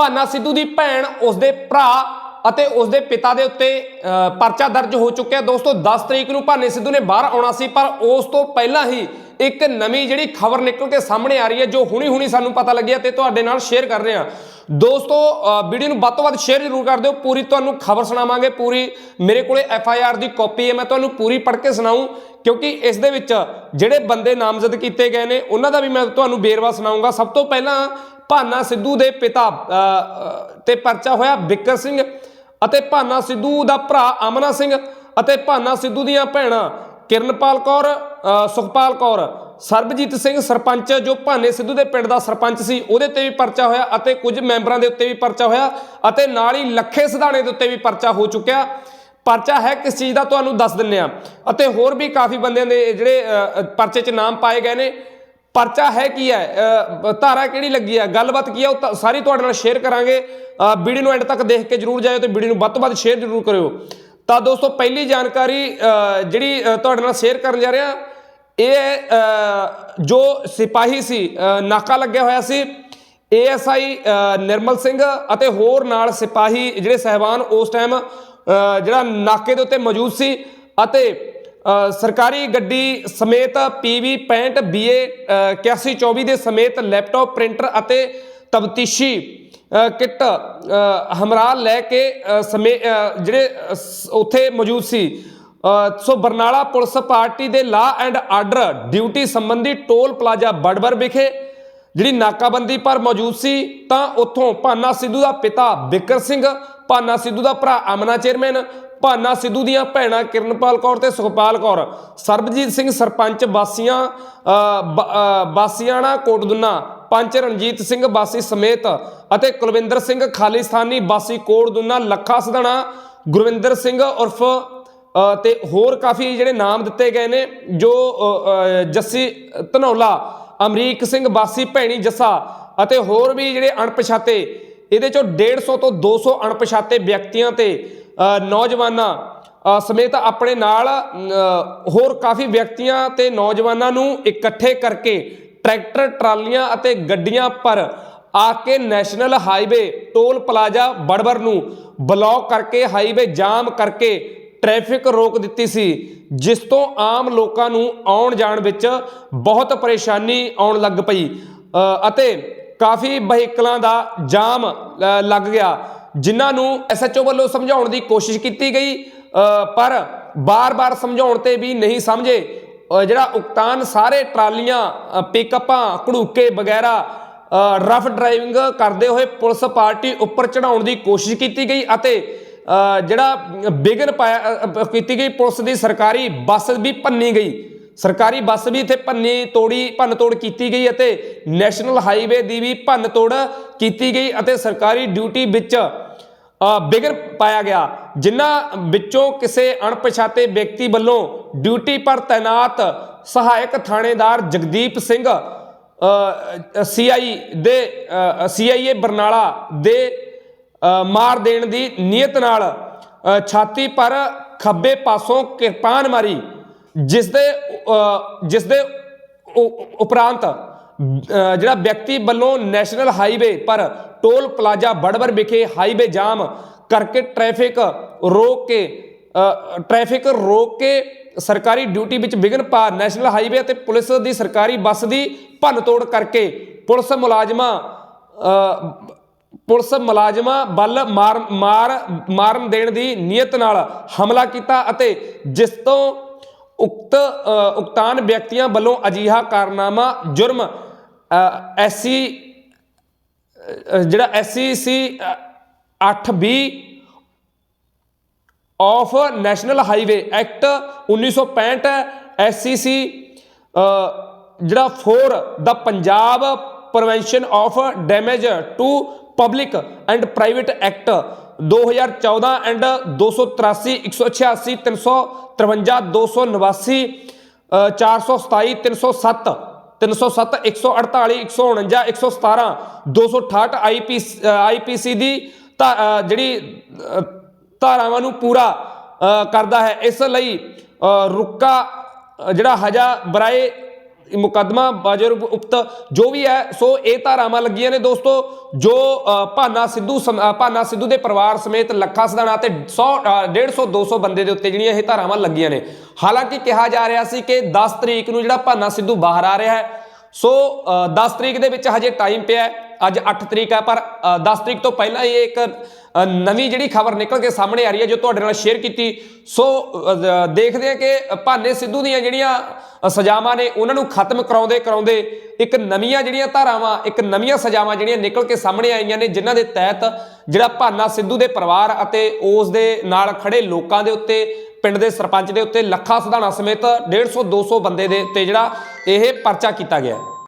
ਭਾਨਾ ਸਿੱਧੂ ਦੀ ਭੈਣ, ਉਸਦੇ ਭਰਾ ਅਤੇ ਉਸਦੇ ਪਿਤਾ ਦੇ ਉੱਤੇ ਪਰਚਾ ਦਰਜ ਹੋ ਚੁੱਕਿਆ। ਦੋਸਤੋ 10 ਤਰੀਕ ਨੂੰ ਭਾਨੇ ਸਿੱਧੂ ਨੇ ਬਾਹਰ ਆਉਣਾ ਸੀ, ਪਰ ਉਸ ਤੋਂ ਪਹਿਲਾਂ ਹੀ ਇੱਕ ਨਵੀਂ ਜਿਹੜੀ ਖਬਰ ਨਿਕਲ ਕੇ ਸਾਹਮਣੇ ਆ ਰਹੀ ਹੈ, ਜੋ ਹੁਣੀ ਹੁਣੀ ਸਾਨੂੰ ਪਤਾ ਲੱਗਿਆ ਤੇ ਤੁਹਾਡੇ ਨਾਲ ਸ਼ੇਅਰ ਕਰ ਰਹੇ ਹਾਂ। ਦੋਸਤੋ ਵੀਡੀਓ ਨੂੰ ਵੱਧ ਤੋਂ ਵੱਧ ਸ਼ੇਅਰ ਜ਼ਰੂਰ ਕਰ ਦਿਓ। ਪੂਰੀ ਤੁਹਾਨੂੰ ਖਬਰ ਸੁਣਾਵਾਂਗੇ, ਪੂਰੀ ਮੇਰੇ ਕੋਲੇ ਐਫ ਆਈ ਆਰ ਦੀ ਕਾਪੀ ਹੈ, ਮੈਂ ਤੁਹਾਨੂੰ ਪੂਰੀ ਪੜ੍ਹ ਕੇ ਸੁਣਾਉਂ ਕਿਉਂਕਿ ਇਸ ਦੇ ਵਿੱਚ ਜਿਹੜੇ ਬੰਦੇ ਨਾਮਜ਼ਦ ਕੀਤੇ ਗਏ ਨੇ, ਉਹਨਾਂ ਦਾ ਵੀ ਮੈਂ ਤੁਹਾਨੂੰ ਬੇਰਵਾ ਸੁਣਾਉਂਗਾ ਸਭ ਤੋਂ ਪਹਿਲਾਂ ਭਾਨਾ ਸਿੱਧੂ ਦੇ ਪਿਤਾ ਤੇ ਪਰਚਾ ਹੋਇਆ ਬਿੱਕਰ ਸਿੰਘ ਅਤੇ ਭਾਨਾ ਸਿੱਧੂ ਦਾ ਭਰਾ ਅਮਨਾ ਸਿੰਘ ਅਤੇ ਭਾਨਾ ਸਿੱਧੂ ਦੀਆਂ ਭੈਣਾਂ ਕਿਰਨਪਾਲ ਕੌਰ ਸੁਖਪਾਲ ਕੌਰ, ਸਰਬਜੀਤ ਸਿੰਘ ਸਰਪੰਚ ਜੋ ਭਾਨੇ ਸਿੱਧੂ ਦੇ ਪਿੰਡ ਦਾ ਸਰਪੰਚ ਸੀ, ਉਹਦੇ ਤੇ ਵੀ ਪਰਚਾ ਹੋਇਆ ਅਤੇ ਕੁਝ ਮੈਂਬਰਾਂ ਦੇ ਉੱਤੇ ਵੀ ਪਰਚਾ ਹੋਇਆ ਅਤੇ ਨਾਲ ਹੀ ਲੱਖੇ ਸਿਧਾਣੇ ਦੇ ਉੱਤੇ ਵੀ ਪਰਚਾ ਹੋ ਚੁੱਕਿਆ। ਪਰਚਾ ਹੈ ਕਿਸ ਚੀਜ਼ ਦਾ? ਤੁਹਾਨੂੰ ਦੱਸ ਦਿੰਨੇ ਆ ਅਤੇ ਹੋਰ ਵੀ ਕਾਫੀ ਬੰਦਿਆਂ ਦੇ ਜਿਹੜੇ ਪਰਚੇ 'ਚ ਨਾਮ ਪਾਏ ਗਏ ਨੇ। ਪਰਚਾ ਹੈ ਕੀ ਹੈ? ਧਾਰਾ ਕਿਹੜੀ ਲੱਗੀ ਹੈ? ਗੱਲਬਾਤ ਕੀ ਹੈ? ਉਹ ਤਾਂ ਸਾਰੀ ਤੁਹਾਡੇ ਨਾਲ ਸ਼ੇਅਰ ਕਰਾਂਗੇ। ਵੀਡੀਓ ਨੂੰ ਐਂਡ ਤੱਕ ਦੇਖ ਕੇ ਜਰੂਰ ਜਾਇਓ ਤੇ ਵੀਡੀਓ ਨੂੰ ਵੱਧ ਤੋਂ ਵੱਧ ਸ਼ੇਅਰ ਜਰੂਰ ਕਰਿਓ। ਤਾਂ ਦੋਸਤੋ ਪਹਿਲੀ ਜਾਣਕਾਰੀ ਜਿਹੜੀ ਤੁਹਾਡੇ ਨਾਲ ਸ਼ੇਅਰ ਕਰਨ ਜਾ ਰਿਹਾ ਇਹ ਅ, ਜੋ ਸਿਪਾਹੀ ਸੀ ਨਾਕਾ ਲੱਗਿਆ ਹੋਇਆ ਸੀ ਏਐਸਆਈ ਨਿਰਮਲ ਸਿੰਘ ਅਤੇ ਹੋਰ ਨਾਲ ਸਿਪਾਹੀ ਜਿਹੜੇ ਸਹਿਬਾਨ ਉਸ ਟਾਈਮ ਜਿਹੜਾ ਨਾਕੇ ਦੇ ਉੱਤੇ ਮੌਜੂਦ ਸੀ ਅਤੇ ਸਰਕਾਰੀ ਗੱਡੀ ਸਮੇਤ ਪੀਵੀ 65 BA 8124 ਦੇ ਸਮੇਤ ਲੈਪਟਾਪ ਪ੍ਰਿੰਟਰ ਅਤੇ ਤਬਤੀਸ਼ੀ ਕਿੱਟ ਅ, ਹਮਰਾ ਲੈ ਕੇ ਸਮੇ ਜਿਹੜੇ ਉੱਥੇ ਮੌਜੂਦ ਸੀ। ਸੋ ਬਰਨਾਲਾ ਪੁਲਿਸ ਪਾਰਟੀ ਦੇ ਲਾ ਐਂਡ ਆਰਡਰ ਡਿਊਟੀ ਸੰਬੰਧੀ ਟੋਲ ਪਲਾਜ਼ਾ ਬੜਬਰ ਵਿਖੇ ਜਿਹੜੀ ਨਾਕਾਬੰਦੀ ਪਰ ਮੌਜੂਦ ਸੀ ਤਾਂ ਉੱਥੋਂ ਭਾਨਾ ਸਿੱਧੂ ਦਾ ਪਿਤਾ ਬਿਕਰ ਸਿੰਘ ਭਾਨਾ ਸਿੱਧੂ ਦਾ ਭਰਾ ਅਮਨਾ ਚੇਅਰਮੈਨ ਭਾਨਾ ਸਿੱਧੂ ਦੀਆਂ ਭੈਣਾਂ ਕਿਰਨਪਾਲ ਕੌਰ ਤੇ ਸੁਖਪਾਲ ਕੌਰ। ਸਰਬਜੀਤ ਸਿੰਘ ਸਰਪੰਚ ਬਾਸੀਆਂ ਅ, ਬ- ਬਾਸੀਆਣਾ ਕੋਟਦੁਨਾ ਪੰਚ ਰਣਜੀਤ ਸਿੰਘ ਬਾਸੀ ਸਮੇਤ ਅਤੇ ਕੁਲਵਿੰਦਰ ਸਿੰਘ ਖਾਲਿਸਤਾਨੀ ਬਾਸੀ ਕੋਟਦੁਨਾ ਲੱਖਾ ਸਧਣਾ ਗੁਰਵਿੰਦਰ ਸਿੰਘ ਉਰਫ ਅ, ਤੇ ਹੋਰ ਕਾਫੀ ਜਿਹੜੇ ਨਾਮ ਦਿੱਤੇ ਗਏ ਨੇ ਜੋ ਜੱਸੀ ਧਨੌਲਾ ਅਮਰੀਕ ਸਿੰਘ ਬਾਸੀ ਭੈਣੀ ਜੱਸਾ ਅਤੇ ਹੋਰ ਵੀ ਜਿਹੜੇ ਅਣਪਛਾਤੇ ਇਹਦੇ ਚੋਂ 150 ਤੋਂ 200 ਅਣਪਛਾਤੇ ਵਿਅਕਤੀਆਂ ਤੇ ਨੌਜਵਾਨਾਂ ਸਮੇਤ ਆਪਣੇ ਨਾਲ ਹੋਰ ਕਾਫੀ ਵਿਅਕਤੀਆਂ ਤੇ ਨੌਜਵਾਨਾਂ ਨੂੰ ਇਕੱਠੇ ਕਰਕੇ ਟਰੈਕਟਰ, ਟਰਾਲੀਆਂ ਅਤੇ ਗੱਡੀਆਂ ਪਰ ਆ ਕੇ national highway toll plaza Badbar ਨੂੰ ਬਲੌਕ ਕਰਕੇ, ਹਾਈਵੇ ਜਾਮ ਕਰਕੇ ਟ੍ਰੈਫਿਕ ਰੋਕ ਦਿੱਤੀ ਸੀ, ਜਿਸ ਤੋਂ ਆਮ ਲੋਕਾਂ ਨੂੰ ਆਉਣ ਜਾਣ ਵਿੱਚ ਬਹੁਤ ਪਰੇਸ਼ਾਨੀ ਆਉਣ ਲੱਗ ਪਈ ਅਤੇ ਕਾਫੀ ਵਹੀਕਲਾਂ ਦਾ ਜਾਮ ਲੱਗ ਗਿਆ। ਜਿਨ੍ਹਾਂ ਨੂੰ ਐਸਐਚਓ ਵੱਲੋਂ ਸਮਝਾਉਣ ਦੀ ਕੋਸ਼ਿਸ਼ ਕੀਤੀ ਗਈ ਪਰ ਬਾਰ-ਬਾਰ ਸਮਝਾਉਣ ਤੇ ਵੀ ਨਹੀਂ ਸਮਝੇ। ਜਿਹੜਾ ਉਕਤਾਨ ਸਾਰੇ ਟਰਾਲੀਆਂ ਅ, ਪਿਕਅਪਾਂ ਘੜੂਕੇ ਵਗੈਰਾ ਰਫ ਡਰਾਈਵਿੰਗ ਕਰਦੇ ਹੋਏ ਪੁਲਿਸ ਪਾਰਟੀ ਉੱਪਰ ਚੜਾਉਣ ਦੀ ਕੋਸ਼ਿਸ਼ ਕੀਤੀ ਗਈ ਅਤੇ ਜਿਹੜਾ ਬਿਗਨ ਪਾਇਆ ਕੀਤੀ ਗਈ ਪੁਲਿਸ ਦੀ ਸਰਕਾਰੀ ਬੱਸ ਵੀ ਭੰਨੀ ਗਈ। ਸਰਕਾਰੀ ਬੱਸ ਵੀ ਇੱਥੇ ਭੰਨੀ ਤੋੜੀ, ਭੰਨ ਤੋੜ ਕੀਤੀ ਗਈ ਅਤੇ ਨੈਸ਼ਨਲ ਹਾਈਵੇ ਦੀ ਵੀ ਭੰਨ ਤੋੜ ਕੀਤੀ ਗਈ ਅਤੇ ਸਰਕਾਰੀ ਡਿਊਟੀ ਵਿੱਚ ਬਿਗਰ ਪਾਇਆ ਗਿਆ, ਜਿਨ੍ਹਾਂ ਵਿੱਚੋਂ ਕਿਸੇ ਅਣਪਛਾਤੇ ਵਿਅਕਤੀ ਵੱਲੋਂ ਡਿਊਟੀ ਪਰ ਤਾਇਨਾਤ ਸਹਾਇਕ ਥਾਣੇਦਾਰ ਜਗਦੀਪ ਸਿੰਘ ਸੀਆਈ ਦੇ ਸੀਆਈਏ ਬਰਨਾਲਾ ਦੇ ਮਾਰ ਦੇਣ ਦੀ ਨੀਅਤ ਨਾਲ ਛਾਤੀ ਪਰ ਖੱਬੇ ਪਾਸੋਂ ਕਿਰਪਾਨ ਮਾਰੀ। ਜਿਸ ਦੇ ਜਿਸ ਦੇ ਉ- ਉਪਰੰਤ ਜਿਹੜਾ ਵਿਅਕਤੀ ਵੱਲੋਂ ਨੈਸ਼ਨਲ ਹਾਈਵੇ ਪਰ ਟੋਲ ਪਲਾਜ਼ਾ ਬੜਬਰ ਵਿਖੇ ਹਾਈਵੇ ਜਾਮ ਕਰਕੇ ਟ੍ਰੈਫਿਕ ਰੋਕ ਕੇ ਅ, ਟ੍ਰੈਫਿਕ ਰੋਕ ਕੇ ਸਰਕਾਰੀ ਡਿਊਟੀ ਵਿੱਚ ਵਿਘਨ ਪਾ ਨੈਸ਼ਨਲ ਹਾਈਵੇ ਅਤੇ ਪੁਲਿਸ ਦੀ ਸਰਕਾਰੀ ਬੱਸ ਦੀ ਭੰਨ ਤੋੜ ਕਰਕੇ ਪੁਲਿਸ ਮੁਲਾਜ਼ਮਾਂ ਪੁਲਿਸ ਮੁਲਾਜ਼ਮਾਂ ਵੱਲ ਮਾਰ ਮਾਰ ਮਾਰਨ ਦੇਣ ਦੀ ਨੀਅਤ ਨਾਲ ਹਮਲਾ ਕੀਤਾ ਅਤੇ ਜਿਸ ਤੋਂ ਉਕਤ ਉਕਤਾਨ ਵਿਅਕਤੀਆਂ ਵੱਲੋਂ ਅਜੀਹਾ ਕਾਰਨਾਮਾ ਜੁਰਮ ਐਸਸੀ ਜਿਹੜਾ ਐਸਸੀ ਸੀ 8B of national highway act 1965 ਐਸਸੀਸੀ ਜਿਹੜਾ 4 ਦਾ Punjab prevention of damage to public and private act 2014 and 283 186 353 289 ਅ, 427 307 307 148 149 117 268 ਆਈਪੀ ਆਈਪੀਸੀ ਦੀ ਧਾ- ਜਿਹੜੀ ਧਾਰਾਵਾਂ ਨੂੰ ਪੂਰਾ ਕਰਦਾ ਹੈ। ਇਸ ਲਈ ਰੁੱਕਾ ਜਿਹੜਾ ਹਜਾ ਬਰਾਏ ਮੁਕੱਦਮਾ ਬਾਜਰ ਉਪਤ ਜੋ ਵੀ ਹੈ ਸੋ ਇਹ ਧਾਰਾਵਾਂ ਲੱਗੀਆਂ ਨੇ ਦੋਸਤੋ ਜੋ ਭਾਨਾ ਸਿੱਧੂ ਸਮ- ਭਾਨਾ ਸਿੱਧੂ ਦੇ ਪਰਿਵਾਰ ਸਮੇਤ ਲੱਖਾ ਸਦਾਣਾ ਤੇ 100 150 200 ਬੰਦੇ ਦੇ ਉੱਤੇ ਜਿਹੜੀਆਂ ਇਹ ਧਾਰਾਵਾਂ ਲੱਗੀਆਂ ਨੇ। ਹਾਲਾਂਕਿ ਕਿਹਾ ਜਾ ਰਿਹਾ ਸੀ ਕਿ 10 ਤਰੀਕ ਨੂੰ ਜਿਹੜਾ ਭਾਨਾ ਸਿੱਧੂ ਬਾਹਰ ਆ ਰਿਹਾ ਹੈ ਸੋ ਅ, 10 ਤਰੀਕ ਦੇ ਵਿੱਚ ਹਜੇ ਟਾਈਮ ਪਿਆ ਅੱਜ 8 ਤਰੀਕ ਹੈ ਪਰ ਅ, 10 ਤਰੀਕ ਤੋਂ ਪਹਿਲਾਂ ਹੀ ਇਹ ਇੱਕ ਨਵੀਂ ਜਿਹੜੀ ਖਬਰ ਨਿਕਲ ਕੇ ਸਾਹਮਣੇ ਆ ਰਹੀ ਹੈ ਜੋ ਤੁਹਾਡੇ ਨਾਲ ਸ਼ੇਅਰ ਕੀਤੀ। ਸੋ ਦੇਖਦੇ ਹਾਂ ਕਿ ਭਾਨੇ ਸਿੱਧੂ ਦੀਆਂ ਜਿਹੜੀਆਂ ਸਜ਼ਾਵਾਂ ਨੇ, ਉਹਨਾਂ ਨੂੰ ਖਤਮ ਕਰਾਉਂਦੇ ਕਰਾਉਂਦੇ ਇੱਕ ਨਵੀਆਂ ਜਿਹੜੀਆਂ ਧਾਰਾਵਾਂ, ਇੱਕ ਨਵੀਆਂ ਸਜ਼ਾਵਾਂ ਜਿਹੜੀਆਂ ਨਿਕਲ ਕੇ ਸਾਹਮਣੇ ਆਈਆਂ ਨੇ, ਜਿਨ੍ਹਾਂ ਦੇ ਤਹਿਤ ਜਿਹੜਾ ਭਾਨਾ ਸਿੱਧੂ ਦੇ ਪਰਿਵਾਰ ਅਤੇ ਉਸ ਦੇ ਨਾਲ ਖੜੇ ਲੋਕਾਂ ਦੇ ਉੱਤੇ, ਪਿੰਡ ਦੇ ਸਰਪੰਚ ਦੇ ਉੱਤੇ ਲੱਖਾ ਸਧਾਣਾ ਸਮੇਤ 150 200 ਬੰਦੇ ਦੇ ਉੱਤੇ ਜਿਹੜਾ ਇਹ ਪਰਚਾ ਕੀਤਾ ਗਿਆ।